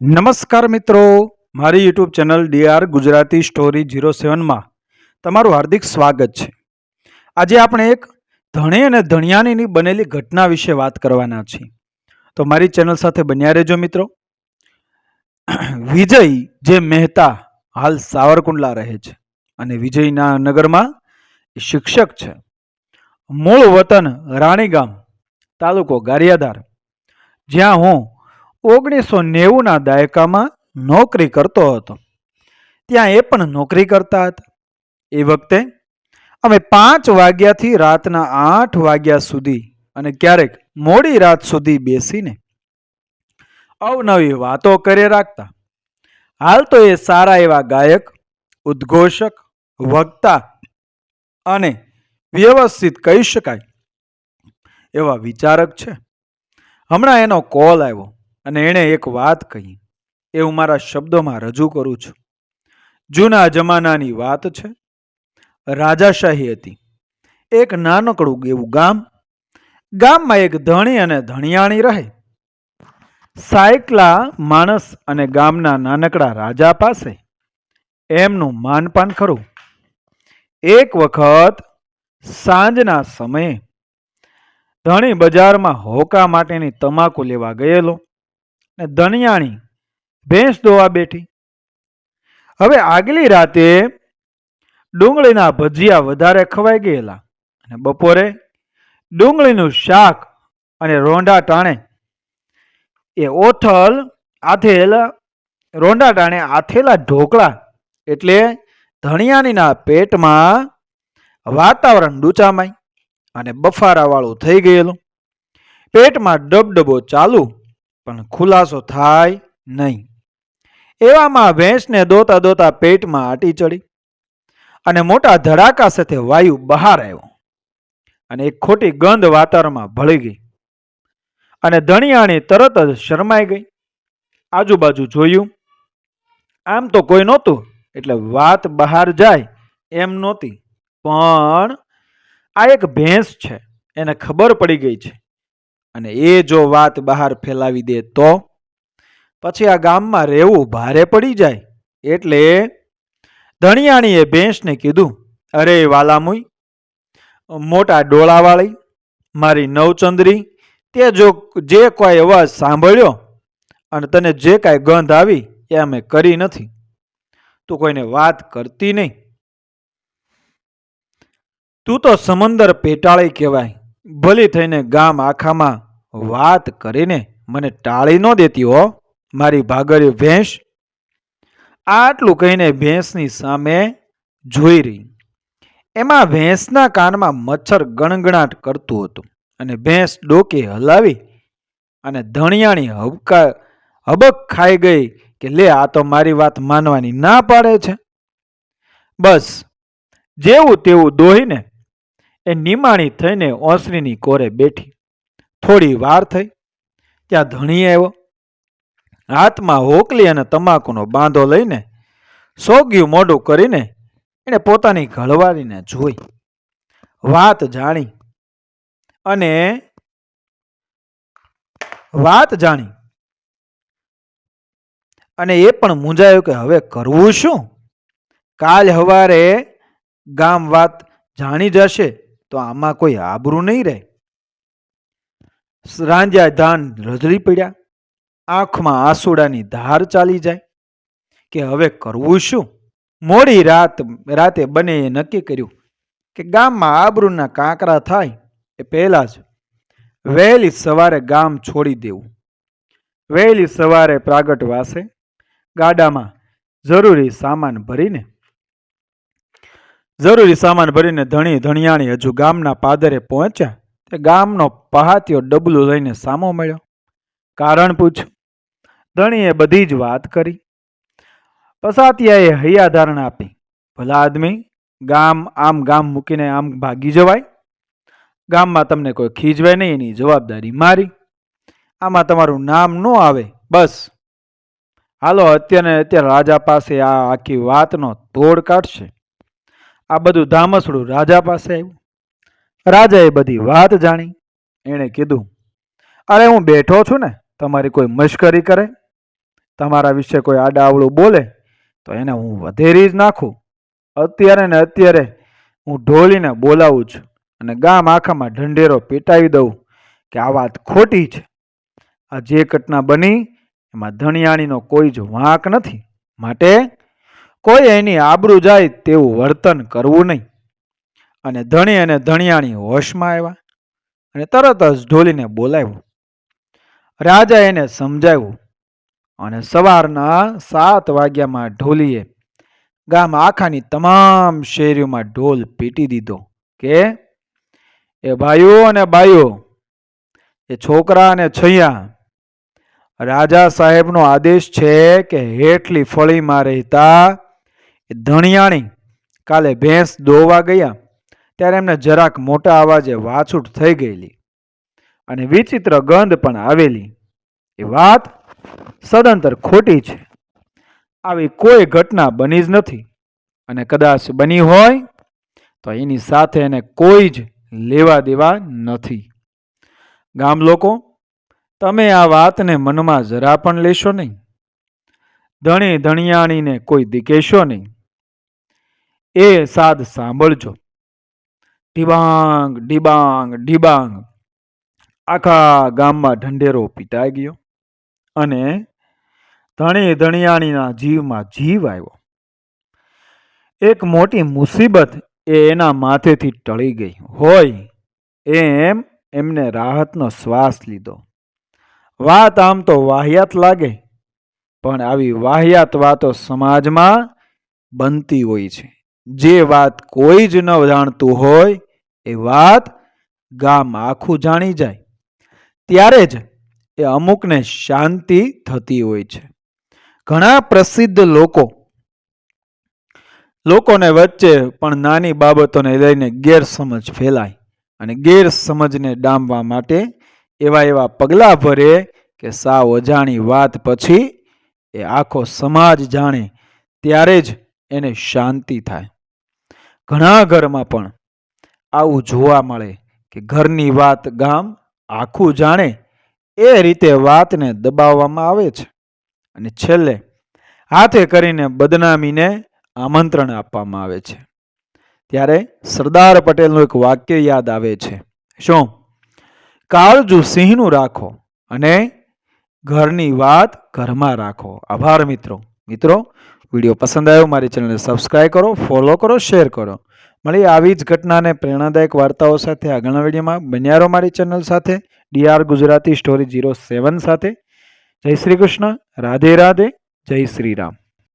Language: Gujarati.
નમસ્કાર મિત્રો, મારી YouTube channel DR Gujarati story zero સેવનમાં તમારું હાર્દિક સ્વાગત છે. આજે આપણે એક ધણી અને ધણિયાનીની બનેલી ઘટના વિશે વાત કરવાના છીએ. તો મારી ચેનલ સાથે બન્યા રહેજો મિત્રો. વિજય જે મહેતા હાલ સાવરકુંડલા રહે છે અને વિજયના નગરમાં શિક્ષક છે. મૂળ વતન રાણીગામ તાલુકો ગારિયાધાર. જ્યાં હું ઓગણીસો નેવુંના દાયકામાં નોકરી કરતો હતો. ત્યાં એ પણ નોકરી કરતા હતા. એ વખતે અમે પાંચ વાગ્યાથી રાતના આઠ વાગ્યા સુધી અને ક્યારેક મોડી રાત સુધી બેસીને અવનવી વાતો કરે રાખતા. હાલ તો એ સારા એવા ગાયક, ઉદ્ઘોષક, વક્તા અને વ્યવસ્થિત કહી શકાય એવા વિચારક છે. હમણાં એનો કોલ આવ્યો. અને એણે એક વાત કહી. એ હું મારા શબ્દોમાં રજૂ કરું છું. જૂના જમાનાની વાત છે. રાજાશાહી હતી. એક નાનકડું એવું ગામ. ગામમાં એક ધણી અને ધણિયાણી રહે. સાયકલા માણસ અને ગામના નાનકડા રાજા પાસે. એમનું માનપાન ખરું. એક વખત સાંજના સમયે ધણી બજારમાં હોકા માટેની તમાકુ લેવા ગયેલો. ને ધણિયાણી, ભેંસ દોવા બેઠી. હવે આગલી રાતે ડુંગળીના ભજીયા વધારે ખવાઈ ગયેલા અને બપોરે ડુંગળીનું શાક અને રોંઢા ટાણે. એ ઓથલ, આથેલા, રોંઢા ટાણે, આથેલા ઢોકળા એટલે ધણિયાણીના પેટમાં વાતાવરણ ડૂચામાય અને બફારાવાળું થઈ ગયેલું. પેટમાં ડબડબો ચાલુ પણ ખુલાસો થાય નહીં. એવામાં ભેંસને દોતા દોતા પેટમાં આટી ચડી અને મોટા ધડાકા સાથે વાયુ બહાર આવ્યો અને એક ખોટી ગંધ વાતાવરણમાં ભળી ગઈ અને ધણિયાણી તરત જ શરમાઈ ગઈ. આજુબાજુ જોયું, આમ તો કોઈ નહોતું, એટલે વાત બહાર જાય એમ નહોતી. પણ આ એક ભેંસ છે, એને ખબર પડી ગઈ છે. અને એ જો વાત બહાર ફેલાવી દે તો? પછી આ ગામમાં રહેવું ભારે પડી જાય. એટલે ધણિયાણીએ ભેંસને કીધું, અરે વાલામુઈ, મોટા ડોળાવાળી, મારી નવચંદ્રી, તે જો જે કોઈ અવાજ સાંભળ્યો અને તને જે કાંઈ ગંધ આવી, એ અમે કરી નથી. તું કોઈને વાત કરતી નહીં. તું તો સમંદર પેટાળી કહેવાય. ભલી થઈને ગામ આખામાં વાત કરીને મને ટાળી ન દેતી હો, મારી ભાગરી ભેંસ. આટલું કહીને ભેંસની સામે જોઈ રહી. એમાં ભેંસના કાનમાં મચ્છર ગણગણાટ કરતું હતું અને ભેંસ ડોકે હલાવી અને ધણિયાણી હબકા, હબક ખાઈ ગઈ કે લે આ તો મારી વાત માનવાની ના પાડે છે. બસ, જેવું તેવું દોહીને એ નિમાણી થઈને ઓસરીની કોરે બેઠી. થોડી વાર થઈ, ત્યાં ધણી આવ્યો. હાથમાં હોકલી અને તમાકુનો બાંધો લઈને સોગ્યું મોઢું કરીને એણે પોતાની ઘળવાળીને જોઈ. વાત જાણી અને વાત જાણી અને એ પણ મૂંઝાયો કે હવે કરવું શું? કાલ હવારે ગામ વાત જાણી જશે. તો આમાં કોઈ આબરૂ નહીં રહે. રાંજ્યા ધાન રજડી પડ્યા. આંખમાં આંસુડાની ધાર ચાલી જાય. કે હવે કરવું શું? મોડી રાત, રાતે બને એ નક્કી કર્યું કે ગામમાં આબરૂના કાંકરા થાય એ પહેલાં જ વહેલી સવારે ગામ છોડી દેવું. વહેલી સવારે પ્રાગટ વાસે. ગાડામાં જરૂરી સામાન ભરીને જરૂરી સામાન ભરીને ધણી ધણિયાણી હજુ ગામના પાદરે પહોંચ્યા તે ગામનો પહાતિયો ડબલું લઈને સામો મળ્યો. કારણ પૂછ્યું ધણીએ બધી જ વાત કરી. પસાતિયાએ હૈયા ધારણા આપી, ભલા આદમી, ગામ આમ ગામ મૂકીને આમ ભાગી જવાય? ગામમાં તમને કોઈ ખીજવાય નહીં, એની જવાબદારી મારી. આમાં તમારું નામ ન આવે, બસ. હાલો, અત્યારે અત્યારે રાજા પાસે આ આખી વાતનો તોડ કાઢશે. આ બધું ધામસડું રાજા પાસે આવ્યું. રાજાએ બધી વાત જાણી. એણે કીધું, અરે હું બેઠો છું ને, તમારી કોઈ મશ્કરી કરે? તમારા વિશે કોઈ આડાવળું બોલે? તો એને હું વધેરી જ નાખું. અત્યારે ને અત્યારે હું ઢોલીને બોલાવું છું અને ગામ આખામાં ઢંઢેરો પેટાવી દઉં કે આ વાત ખોટી છે. આ જે ઘટના બની, એમાં ધણિયાણીનો કોઈ જ વાંક નથી. માટે કોઈ એની આબરૂ જાય તેવું વર્તન કરવું નહીં. અને ધણી અને ધણિયાણી હોશમાં આવ્યા અને તરત જ ઢોલીને બોલાવ્યું. રાજા એને સમજાવ્યું અને સવારના સાત વાગ્યામાં ઢોલીએ ગામ આખાની તમામ શેરીઓમાં ઢોલ પીટી દીધો કે, એ ભાઈઓ અને બાઈઓ, એ છોકરા અને છૈયા, રાજા સાહેબનો આદેશ છે કે હેઠલી ફળીમાં રહેતા ધણિયાણી કાલે ભેંસ દોવા ગયા ત્યારે એમને જરાક મોટા અવાજે વાછૂટ થઈ ગયેલી અને વિચિત્ર ગંધ પણ આવેલી. એ વાત સદંતર ખોટી છે. આવી કોઈ ઘટના બની જ નથી અને કદાચ બની હોય તો એની સાથે એને કોઈ જ લેવા દેવા નથી. ગામ લોકો, તમે આ વાતને મનમાં જરા પણ લેશો નહીં. ધણી ધણિયાણીને કોઈ દીકેશો નહીં. એ સાદ સાંભળજો. ડિબાંગ ડિબાંગ ડિબાંગ આખા ગામમાં ઢંઢેરો પીટાઈ ગયો અને ધણી ધણિયાણીના જીવમાં જીવ આવ્યો. એક મોટી મુસીબત એ એના માથેથી ટળી ગઈ. હોય એમ એમને રાહતનો શ્વાસ લીધો. વાત આમ તો વાહિયાત લાગે, પણ આવી વાહિયાત વાતો સમાજમાં બનતી હોય છે. જે વાત કોઈ જ ન જાણતું હોય, એ વાત ગામ આખું જાણી જાય. ત્યારે જ એ અમુકને શાંતિ થતી હોય છે. ઘણા પ્રસિદ્ધ લોકો, લોકોને વચ્ચે પણ નાની બાબતોને લઈને ગેરસમજ ફેલાય અને ગેરસમજને ડામવા માટે એવા એવા પગલાં ભરે કે સાવ અજાણી વાત પછી એ આખો સમાજ જાણે ત્યારે જ એને શાંતિ થાય. ઘણા ઘરમાં પણ આવું જોવા મળે કે ઘરની વાત ગામ આખું જાણે એ રીતે વાતને દબાવવામાં આવે છે. અને છેલ્લે હાથે કરીને બદનામીને આમંત્રણ આપવામાં આવે છે. ત્યારે સરદાર પટેલનું એક વાક્ય યાદ આવે છે. શું? કાળજુ સિંહનું રાખો અને ઘરની વાત ઘરમાં રાખો. આભાર મિત્રો. મિત્રો વીડિયો પસંદ આવ્યો, મારી ચેનલને સબસ્ક્રાઈબ કરો ફોલો કરો શેર કરો. મળી આવી જ ઘટનાને પ્રેરણાદાયક વાર્તાઓ સાથે આગળના વિડીયોમાં. બન્યારો મારી ચેનલ સાથે DR Gujarati story zero seven સાથે. જય શ્રી કૃષ્ણ, રાધે રાધે, જય શ્રી રામ.